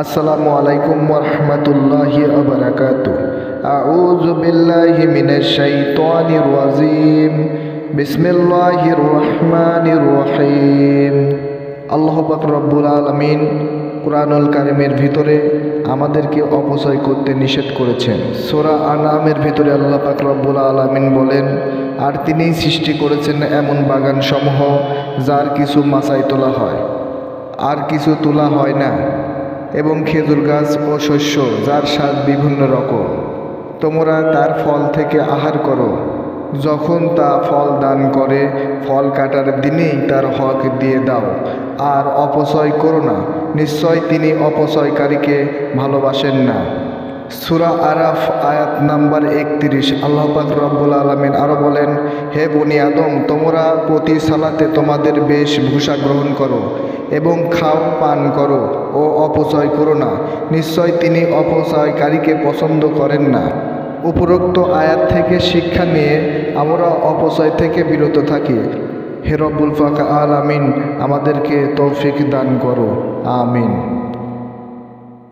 আসসালামু আলাইকুম রহমতুল্লাহি আবরাকাত আউযু বিল্লাহি মিনাশ শাইতানির রাজিম। বিসমিল্লাহির রহমানির রহিম। আল্লাহ পাক রব্বুল আলামিন কোরআনুল কারিমের ভিতরে আমাদেরকে অপচয় করতে নিষেধ করেছেন। সোরা আনামের ভিতরে আল্লাহ পাক রব্বুল আলামিন বলেন, আর তিনিই সৃষ্টি করেছেন এমন বাগান সমূহ যার কিছু মাচাই তোলা হয়। আর কিছু তোলা হয় না। এবং খেজুর গাছ ও শস্য, যার স্বাদ বিভিন্ন রকম। তোমরা তার ফল থেকে আহার করো। যখন তা ফল দান করে, ফল কাটার দিনেই তার হক দিয়ে দাও। আর অপচয় করো না। নিশ্চয় তিনি অপচয়কারীকে ভালোবাসেন না। সুরা আরাফ আয়াত নাম্বার একত্রিশ। আল্লাহ পাক রব্বুল আলমিন আরও বলেন হে বনি আদম, তোমরা প্রতি সালাতে তোমাদের বেশভূষা গ্রহণ করো এবং খাও, পান করো ও অপচয় করো না। নিশ্চয় তিনি অপচয়কারীকে পছন্দ করেন না। উপরোক্ত আয়াত থেকে শিক্ষা নিয়ে আমরা অপচয় থেকে বিরত থাকি। হে রব্বুল ফাকা আল আমিন আমাদেরকে তৌফিক দান করো। আমিন।